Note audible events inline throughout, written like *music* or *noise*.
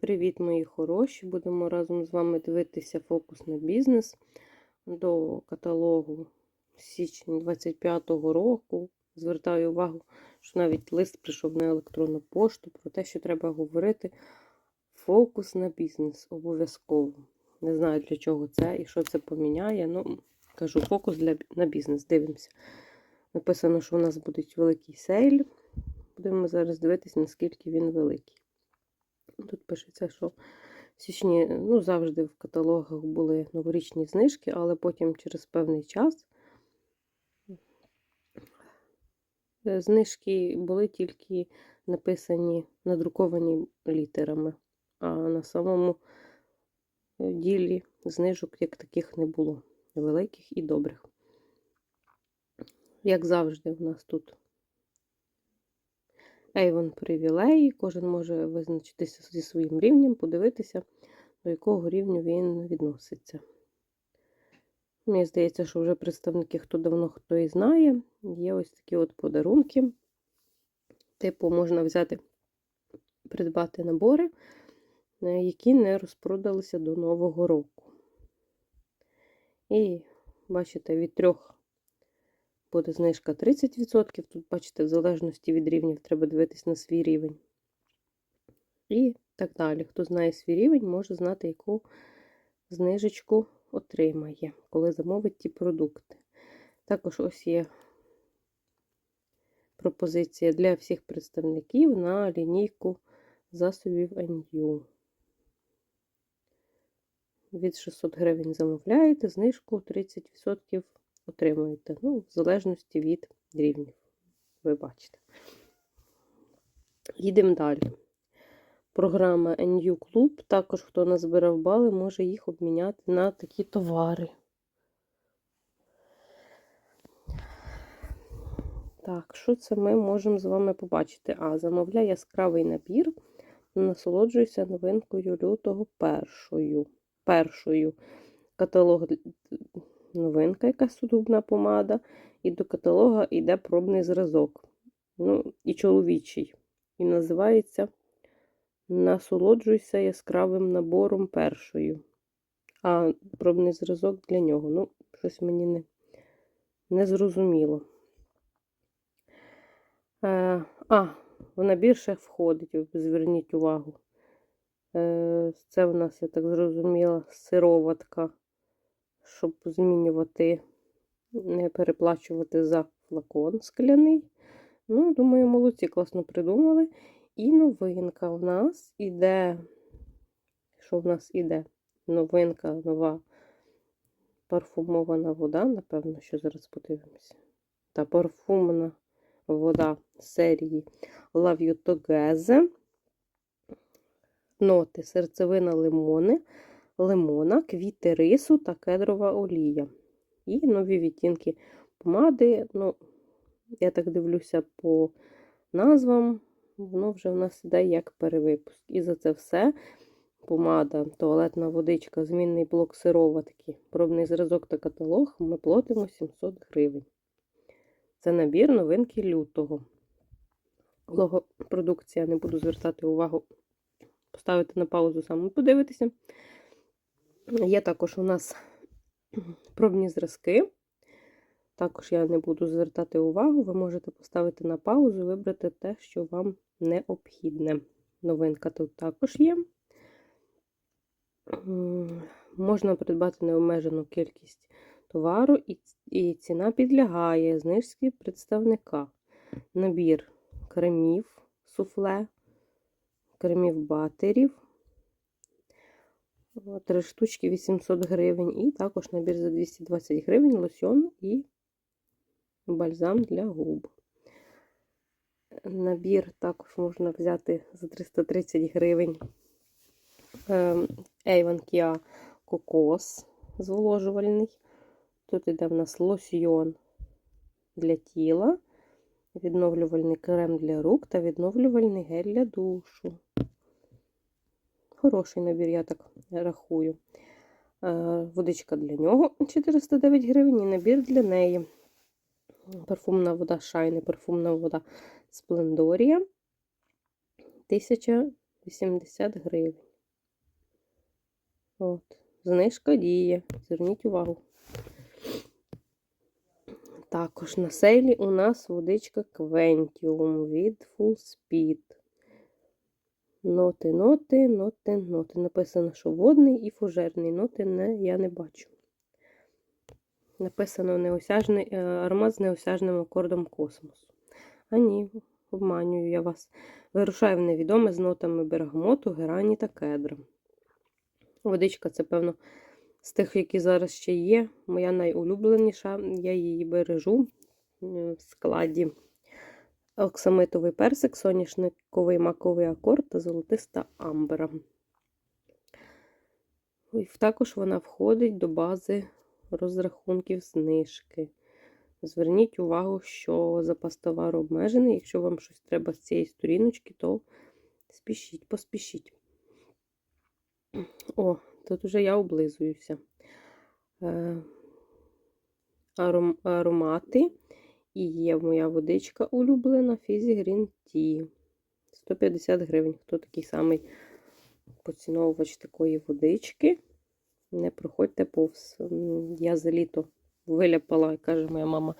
Привіт, мої хороші! Будемо разом з вами дивитися фокус на бізнес до каталогу січня 25-го року. Звертаю увагу, що навіть лист прийшов на електронну пошту про те, що треба говорити фокус на бізнес обов'язково. Не знаю, для чого це і що це поміняє. Ну, кажу, фокус для, на бізнес. Дивимося. Написано, що у нас буде великий сейл. Будемо зараз дивитися, наскільки він великий. Тут пишеться, що в січні ну, завжди в каталогах були новорічні знижки, але потім через певний час е, знижки були тільки написані, надруковані літерами, а на самому е, ділі знижок як таких не було. Великих і добрих. Як завжди, у нас тут Avon привілеї. Кожен може визначитися зі своїм рівнем, подивитися, до якого рівню він відноситься. Мені здається, що вже представники, хто давно хто і знає, є ось такі от подарунки. Типу, можна взяти, придбати набори, е, які не розпродалися до Нового року. І, бачите, від трьох буде знижка 30%. Тут, бачите, в залежності від рівнів треба дивитись на свій рівень. І так далі. Хто знає свій рівень, може знати, яку знижечку отримає, коли замовить ті продукти. Також ось є пропозиція для всіх представників на лінійку засобів NU. Від 600 гривень замовляєте, знижку 30% отримуєте. Ну, в залежності від рівнів. Ви бачите. Їдемо далі. Програма NU Club. Також, хто назбирав бали, може їх обміняти на такі товари. Так, що це ми можемо з вами побачити? А, замовляй яскравий набір. Насолоджуйся новинкою лютого першою. Першою. Каталог новинка, якась судубна помада, і до каталога йде пробний зразок. Ну, і чоловічий. І називається Насолоджуйся яскравим набором першою. А пробний зразок для нього. Ну, щось мені не, не зрозуміло. Е, а, в набір ще входить, зверніть увагу. Е, Це в нас, я так зрозуміла, сироватка щоб змінювати, не переплачувати за флакон скляний. Ну, думаю, молодці класно придумали. І новинка у нас іде. Що в нас іде? Новинка нова парфумована вода, напевно, що зараз подивимося. Та парфумна вода серії Love You Together. Ноти серцевина лимони лимона, квіти рису та кедрова олія. І нові відтінки помади. Ну, Я так дивлюся по назвам, воно вже в нас іде як перевипуск. І за це все помада, туалетна водичка, змінний блок сироватки, пробний зразок та каталог ми платимо 700 гривень. Це набір новинки лютого. Логопродукція, не буду звертати увагу, поставити на паузу саме подивитися. Є також у нас пробні зразки. Також я не буду звертати увагу, ви можете поставити на паузу вибрати те, що вам необхідне. Новинка тут також є. Можна придбати необмежену кількість товару, і ціна підлягає знижці представника. Набір кремів, суфле, кремів батерів, Три штучки 800 гривень. І також набір за 220 гривень, лосьон і бальзам для губ. Набір також можна взяти за 330 гривень ем, Avon Kia Кокос зволожувальний. Тут йде в нас лосьйон для тіла, відновлювальний крем для рук та відновлювальний гель для душу. Хороший набір, я так рахую. Е, водичка для нього 409 гривень і набір для неї. Парфумна вода Шайни, парфумна вода Сплендорія. 1000 80 гривень. От. Знижка діє. Зверніть увагу. Також на сейлі у нас водичка Quentium від Full Speed. Ноти, ноти, ноти, ноти. Написано, що водний і фужерний. Ноти не, я не бачу. Написано неосяжний, е, аромат з неосяжним акордом космосу. А ні, обманюю я вас. Вирушаю в невідоме з нотами бергамоту, герані та кедра. Водичка це, певно, з тих, які зараз ще є. Моя найулюбленіша. Я її бережу е, в складі оксамитовий персик, соняшниковий маковий акорд та золотиста амбра. І Також вона входить до бази розрахунків знижки. Зверніть увагу, що запас товару обмежений. Якщо вам щось треба з цієї сторіночки, то спішіть, поспішіть. О, тут уже я облизуюся. Е, аром, аромати. І є моя водичка улюблена Fizzy Green Tea. 150 гривень. Хто такий самий поціновувач такої водички? Не проходьте повз. Я за літо виляпала, каже моя мама,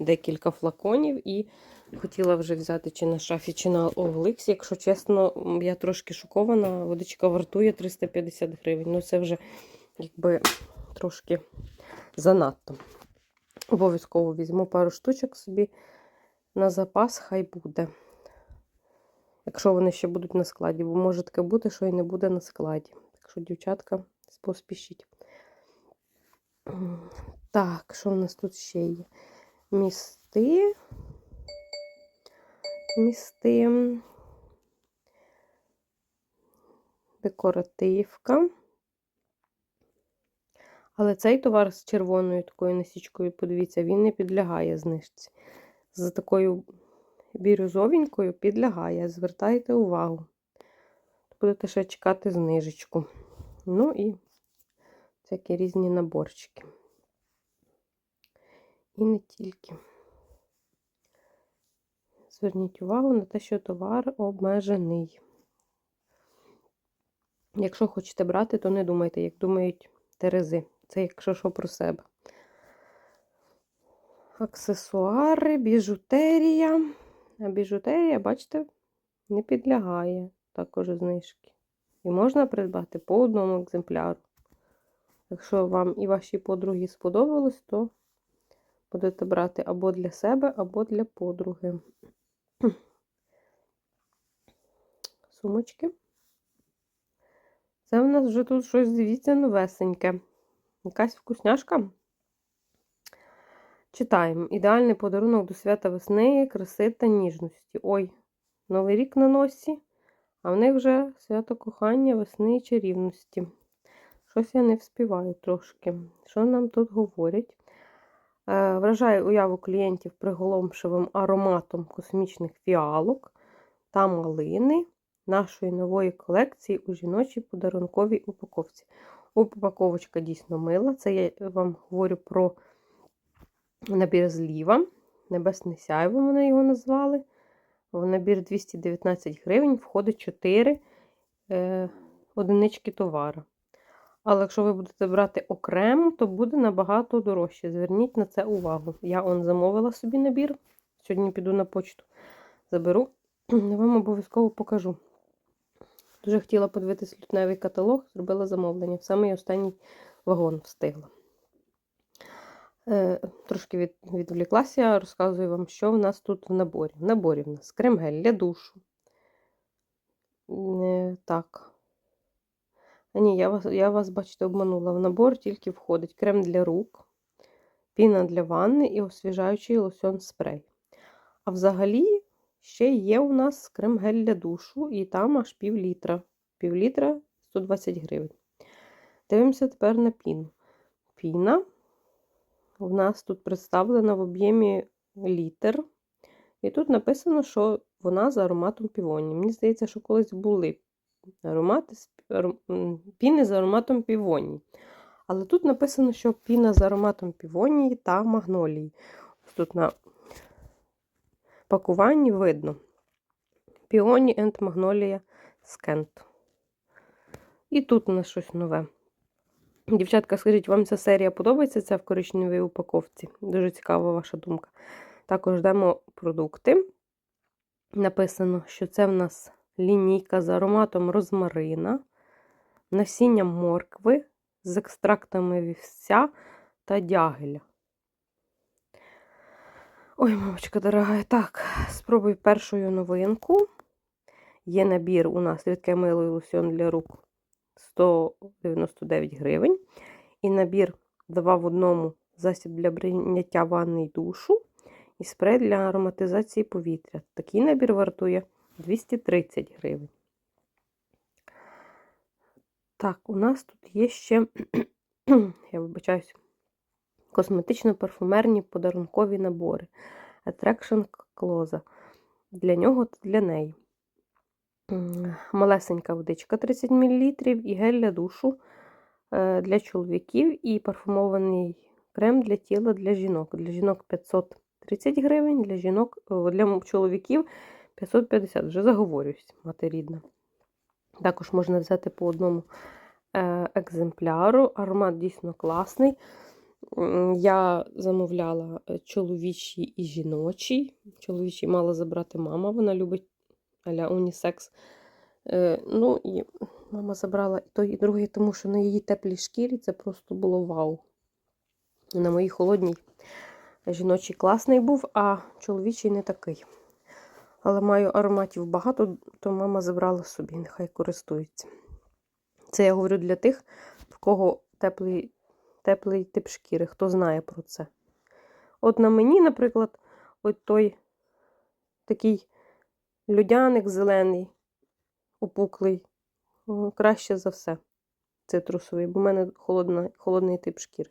декілька флаконів і хотіла вже взяти чи на шафі, чи на OLX. Якщо чесно, я трошки шокована. Водичка вартує 350 гривень. Ну, це вже якби трошки занадто. Обов'язково візьму пару штучок собі на запас, хай буде. Якщо вони ще будуть на складі, бо може таке бути, що і не буде на складі. Так що, дівчатка, поспішіть. Так, що в нас тут ще є? Місти. Місти. Декоративка. Але цей товар з червоною такою насічкою, подивіться, він не підлягає знижці. За такою бірюзовенькою підлягає. Звертайте увагу. Будете ще чекати знижечку. Ну і всякі різні наборчики. І не тільки. Зверніть увагу на те, що товар обмежений. Якщо хочете брати, то не думайте, як думають терези. Це якщо що про себе. Аксесуари, біжутерія. А біжутерія, бачите, не підлягає також знижки. І можна придбати по одному екземпляру. Якщо вам і вашій подругі сподобалось, то будете брати або для себе, або для подруги. Сумочки. Це в нас вже тут щось, дивіться, новесеньке. Якась вкусняшка. Читаємо. Ідеальний подарунок до свята весни, краси та ніжності. Ой, Новий рік на носі, а в них вже свято кохання, весни і чарівності. Щось я не вспіваю трошки. Що нам тут говорять? Е, вражає уяву клієнтів приголомшивим ароматом космічних фіалок та малини нашої нової колекції у жіночій подарунковій упаковці. Упаковочка дійсно мила. Це я вам говорю про набір зліва. Небесне сяйво вони його назвали. В набір 219 гривень входить 4 е, одинички товару. Але якщо ви будете брати окремо, то буде набагато дорожче. Зверніть на це увагу. Я он замовила собі набір. Сьогодні піду на почту, заберу, *clears throat* вам обов'язково покажу. Дуже хотіла подивитися лютневий каталог, зробила замовлення. В самий останній вагон встигла. Е, Трошки від, відвліклася, розказую вам, що в нас тут в наборі. В наборі в нас крем-гель для душу. Е, так. Ні, я вас, я вас, бачите, обманула. В набор тільки входить крем для рук, піна для ванни і освіжаючий лосьон спрей. А взагалі, ще є у нас крем-гель для душу, і там аж пів літра. Пів літра 120 гривень. Дивимося тепер на піну. Піна у нас тут представлена в об'ємі літр. І тут написано, що вона за ароматом півоні. Мені здається, що колись були аромати, піни з ароматом півонії. Але тут написано, що піна з ароматом півонії та магнолії. Тут на пакуванні видно. Піоні and Magnolia Скент. І тут у нас щось нове. Дівчатка, скажіть, вам ця серія подобається ця в коричневій упаковці? Дуже цікава ваша думка. Також ждемо продукти. Написано, що це в нас лінійка з ароматом розмарина, насіння моркви з екстрактами вівця та дягеля. Ой, мамочка дорога, так, спробуй першою новинку. Є набір у нас рідке мило і лосьон для рук 199 гривень. І набір 2 в одному засіб для прийняття ванни й душу і спрей для ароматизації повітря. Такий набір вартує 230 гривень. Так, у нас тут є ще, *clears throat* я вибачаюсь, косметично-парфумерні подарункові набори. Attraction Closa. Для нього та для неї. Малесенька водичка 30 мл і гель для душу е, для чоловіків, і парфумований крем для тіла для жінок. Для жінок 530 гривень, для жінок, для чоловіків 550. Вже заговорююсь, мати рідна. Також можна взяти по одному е, екземпляру. Аромат дійсно класний. Я замовляла е, чоловічий і жіночий. Чоловічий мала забрати мама, вона любить аля унісекс. Е, ну і мама забрала і той, і другий, тому що на її теплій шкірі це просто було вау. На моїй холодній жіночий класний був, а чоловічий не такий. Але маю ароматів багато, то мама забрала собі, нехай користується. Це я говорю для тих, в кого теплий, теплий тип шкіри, хто знає про це. От на мені, наприклад, от той такий людяник зелений, опуклий, краще за все. Цитрусовий, бо в мене холодна, холодний тип шкіри.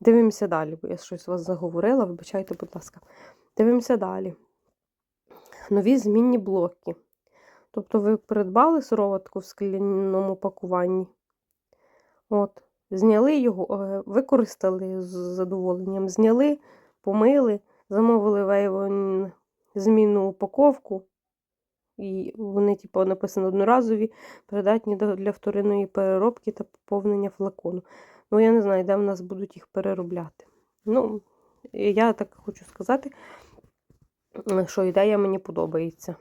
Дивимося далі, бо я щось вас заговорила, вибачайте, будь ласка. Дивимося далі. Нові змінні блоки. Тобто ви придбали сироватку в скляному пакуванні. От, зняли його, е, використали з задоволенням, зняли, помили, замовили вейвон змінну упаковку. І вони, типу, написано одноразові, придатні для вторинної переробки та поповнення флакону. Ну, я не знаю, де в нас будуть їх переробляти. Ну, я так хочу сказати, що ідея мені подобається.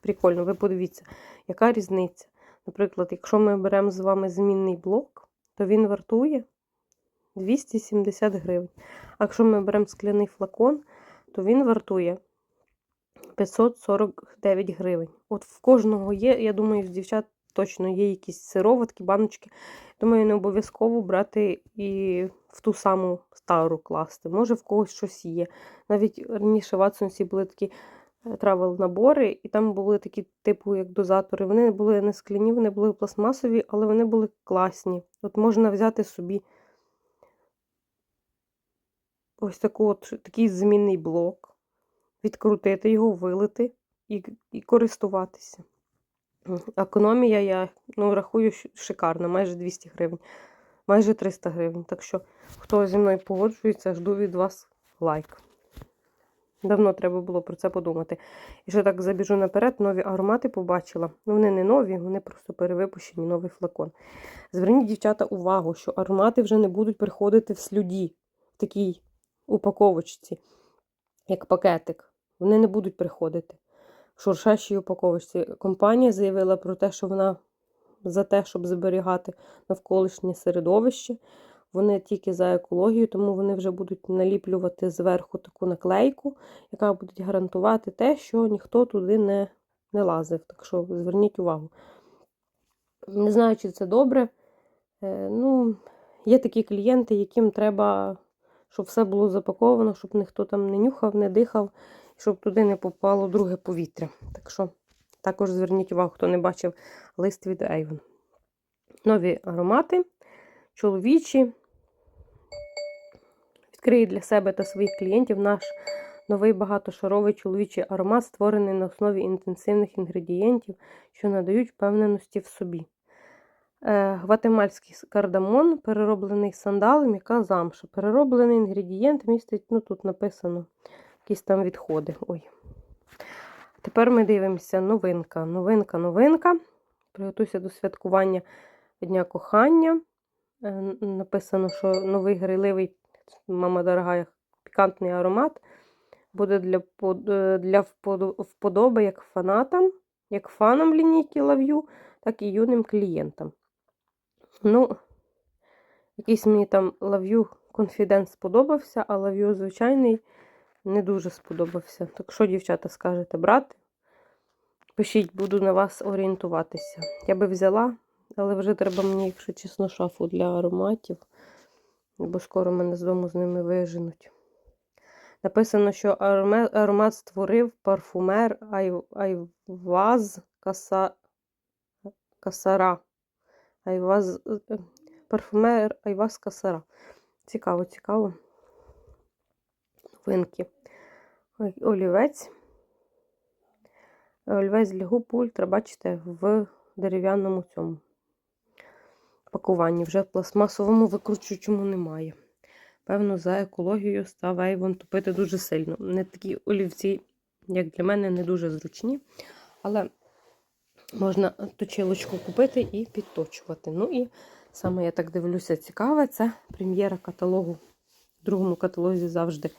Прикольно, ви подивіться, яка різниця. Наприклад, якщо ми беремо з вами змінний блок, то він вартує 270 гривень. А якщо ми беремо скляний флакон, то він вартує 549 гривень. От в кожного є, я думаю, в дівчат точно є якісь сироватки, баночки. Думаю, не обов'язково брати і в ту саму стару класти. Може, в когось щось є. Навіть раніше в Атсонсі були такі травел набори, і там були такі, типу, як дозатори. Вони були не скляні, вони були пластмасові, але вони були класні. От можна взяти собі ось таку от, такий змінний блок, відкрутити його, вилити і, і користуватися. Економія, я ну, рахую, шикарна, майже 200 гривень, майже 300 гривень. Так що, хто зі мною погоджується, жду від вас лайк. Давно треба було про це подумати. І ще так забіжу наперед, нові аромати побачила. Ну, вони не нові, вони просто перевипущені, новий флакон. Зверніть, дівчата, увагу, що аромати вже не будуть приходити в слюді, в такій упаковочці, як пакетик. Вони не будуть приходити в шуршащій упаковочці. Компанія заявила про те, що вона за те, щоб зберігати навколишнє середовище. Вони тільки за екологію, тому вони вже будуть наліплювати зверху таку наклейку, яка буде гарантувати те, що ніхто туди не, не лазив. Так що зверніть увагу. Не знаю, чи це добре. Е, ну, є такі клієнти, яким треба, щоб все було запаковано, щоб ніхто там не нюхав, не дихав, щоб туди не попало друге повітря. Так що також зверніть увагу, хто не бачив лист від Avon. Нові аромати, чоловічі. Відкриє для себе та своїх клієнтів наш новий багатошаровий чоловічий аромат, створений на основі інтенсивних інгредієнтів, що надають впевненості в собі. Е, Гватемальський кардамон, перероблений сандал, м'яка замша. Перероблений інгредієнт містить, ну тут написано, якісь там відходи. Ой. Тепер ми дивимося новинка. Новинка, новинка. Приготуйся до святкування Дня кохання. Е, Написано, що новий грайливий, мама дорога, пікантний аромат буде для, е, для вподоби як фанатам, як фанам лінійки лав'ю, так і юним клієнтам. Ну, якийсь мені там лав'ю конфіденс сподобався, а лав'ю звичайний не дуже сподобався. Так що, дівчата, скажете, брати? Пишіть, буду на вас орієнтуватися. Я би взяла, але вже треба мені, якщо чесно, шафу для ароматів, бо скоро мене з дому з ними виженуть. Написано, що аромат створив парфумер Айваз Каса... Касара. Айваз... Парфумер Айваз Касара. Цікаво, цікаво. Новинки. Олівець. Олівець для губ ультра, бачите, в дерев'яному цьому пакуванні. Вже в пластмасовому викручуючому немає. Певно, за екологію став Avon тупити дуже сильно. Не такі олівці, як для мене, не дуже зручні. Але можна точилочку купити і підточувати. Ну і саме я так дивлюся, цікаве, це прем'єра каталогу. В другому каталозі завжди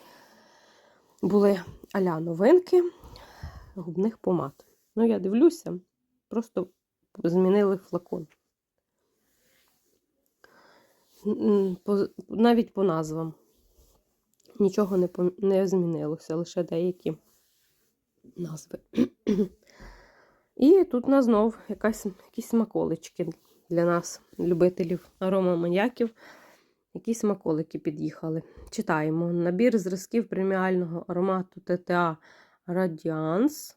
були аля новинки губних помад. Ну, я дивлюся, просто змінили флакон. Навіть по назвам нічого не, не змінилося, лише деякі назви. *clears throat* І тут у нас знов якась, якісь смаколички для нас, любителів аромаманьяків. Якісь смаколики під'їхали. Читаємо. Набір зразків преміального аромату ТТА Radiance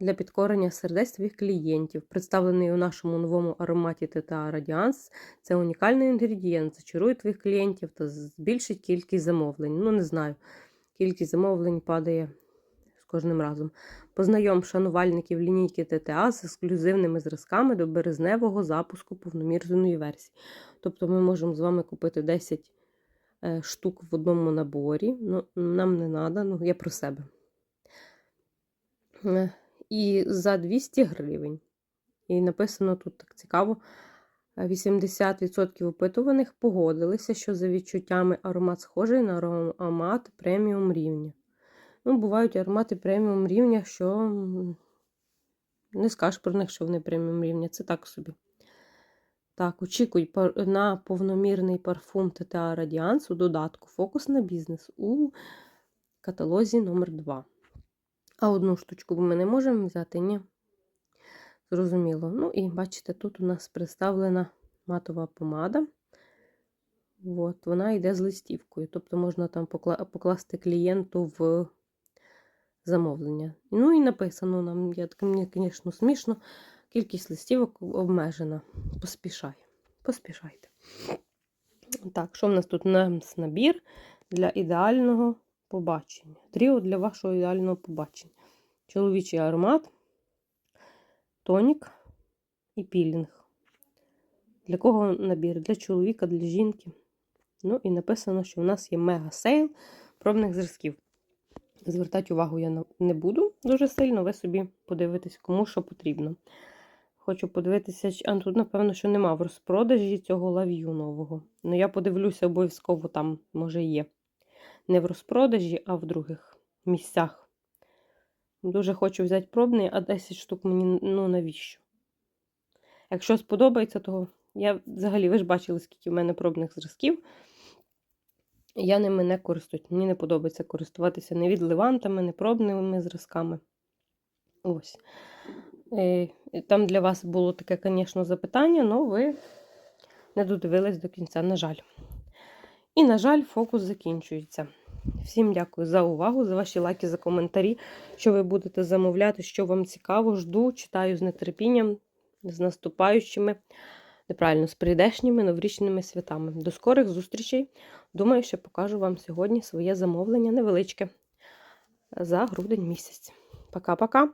для підкорення сердець своїх клієнтів, представлений у нашому новому ароматі ТТА Radiance. Це унікальний інгредієнт, зачарує твоїх клієнтів та збільшить кількість замовлень. Ну, не знаю, кількість замовлень падає з кожним разом. Познайом шанувальників лінійки ТТА з ексклюзивними зразками до березневого запуску повномірної версії. Тобто ми можемо з вами купити 10 е, штук в одному наборі. Ну, нам не треба, ну я про себе. І за 200 гривень. І написано тут так цікаво. е, 80% опитуваних погодилися, що за відчуттями аромат схожий на аромат преміум рівня. Ну, бувають аромати преміум рівня, що не скажеш про них, що вони преміум рівня. Це так собі. Так, очікуй на повномірний парфум ТТА Радіанс у додатку Фокус на бізнес у каталозі номер 2 А одну штучку ми не можемо взяти, ні. Зрозуміло. Ну і бачите, тут у нас представлена матова помада. От, вона йде з листівкою. Тобто можна там покла- покласти клієнту в замовлення. Ну і написано нам, я так мені, звісно, смішно. Кількість листівок обмежена. Поспішай. Поспішайте. Так, що в нас тут? У нас набір для ідеального побачення. Тріо для вашого ідеального побачення. Чоловічий аромат, тонік і пілінг. Для кого набір? Для чоловіка, для жінки. Ну і написано, що у нас є мега сейл пробних зразків. Звертати увагу я не буду дуже сильно, ви собі подивитесь, кому що потрібно. Хочу подивитися, а тут, напевно, що нема в розпродажі цього лав'ю нового. Ну, я подивлюся, обов'язково там, може, є. Не в розпродажі, а в других місцях. Дуже хочу взяти пробний, а 10 штук мені ну навіщо? Якщо сподобається, то я взагалі, ви ж бачили, скільки в мене пробних зразків. Я ними не користуюсь. Мені не подобається користуватися не відливантами, не пробними зразками. Ось. Е, Там для вас було таке, звісно, запитання, але ви не додивились до кінця, на жаль. І, на жаль, фокус закінчується. Всім дякую за увагу, за ваші лайки, за коментарі, що ви будете замовляти, що вам цікаво. Жду, читаю з нетерпінням, з наступаючими, неправильно, з прийдешніми новорічними святами. До скорих зустрічей! Думаю, що покажу вам сьогодні своє замовлення невеличке за грудень місяць. Пока-пока!